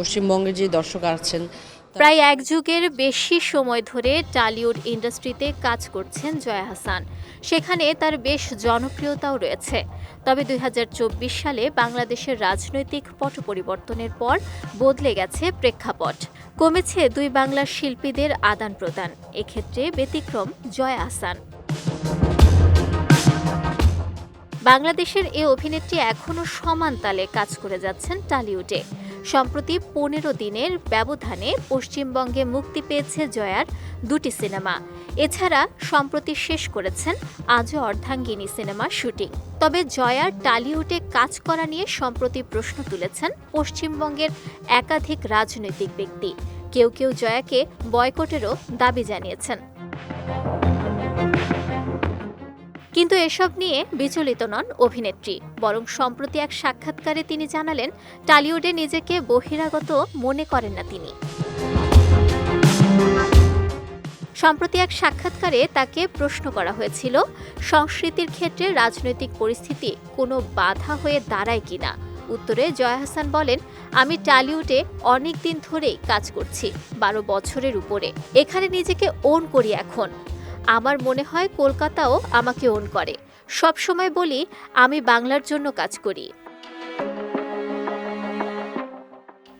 পশ্চিমবঙ্গের যে দর্শক আছেন প্রায় এক যুগের বেশি সময় ধরে টালিউড ইন্ডাস্ট্রিতে কাজ করছেন জয়া হাসান। সেখানে তার বেশ জনপ্রিয়তাও রয়েছে। তবে দুই হাজার চব্বিশ সালে বাংলাদেশের রাজনৈতিক পট পরিবর্তনের পর বদলে গেছে প্রেক্ষাপট। কমেছে দুই বাংলার শিল্পীদের আদান প্রদান এক্ষেত্রে ব্যতিক্রম জয়া হাসান। বাংলাদেশের এই অভিনেত্রী এখনও সমান তালে কাজ করে যাচ্ছেন টালিউডে। সম্প্রতি পনেরো দিনের ব্যবধানে পশ্চিমবঙ্গে মুক্তি পেয়েছে জয়ার দুটি সিনেমা। এছাড়া সম্প্রতি শেষ করেছেন আজও অর্ধাঙ্গিনী সিনেমা শুটিং। তবে জয়ার টালিউডে কাজ করা নিয়ে সম্প্রতি প্রশ্ন তুলেছেন পশ্চিমবঙ্গের একাধিক রাজনৈতিক ব্যক্তি। কেউ কেউ জয়াকে বয়কটেরও দাবি জানিয়েছেন। কিন্তু এসব নিয়ে বিচলিত নন অভিনেত্রী। বরং সম্প্রতি এক সাক্ষাৎকারে তিনি জানালেন, টালিউডে নিজেকে বহিরাগত মনে করেন না তিনি। সম্প্রতি এক সাক্ষাৎকারে তাকে প্রশ্ন করা হয়েছিল, সংস্কৃতির ক্ষেত্রে রাজনৈতিক পরিস্থিতি কোনো বাধা হয়ে দাঁড়ায় কিনা? উত্তরে জয়া হাসান বলেন, আমি টালিউডে অনেক দিন ধরেই কাজ করছি, বারো বছরের উপরে। এখানে নিজেকে ওন করি এখন। আমার মনে হয় কলকাতাও আমাকে ওন করে। সব সময় বলি, আমি বাংলার জন্য কাজ করি।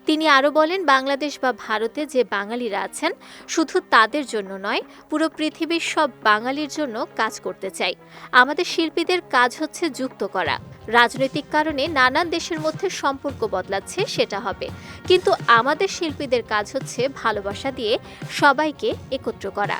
তিনি আরও বলেন, বাংলাদেশ বা ভারতে যে বাঙালিরা আছেন, শুধু তাদের জন্য নয়, পুরো পৃথিবীর সব বাঙালির জন্য কাজ করতে চাই। আমাদের শিল্পীদের কাজ হচ্ছে যুক্ত করা। রাজনৈতিক কারণে নানান দেশের মধ্যে সম্পর্ক বদলাচ্ছে, সেটা হবে। কিন্তু আমাদের শিল্পীদের কাজ হচ্ছে ভালোবাসা দিয়ে সবাইকে একত্র করা।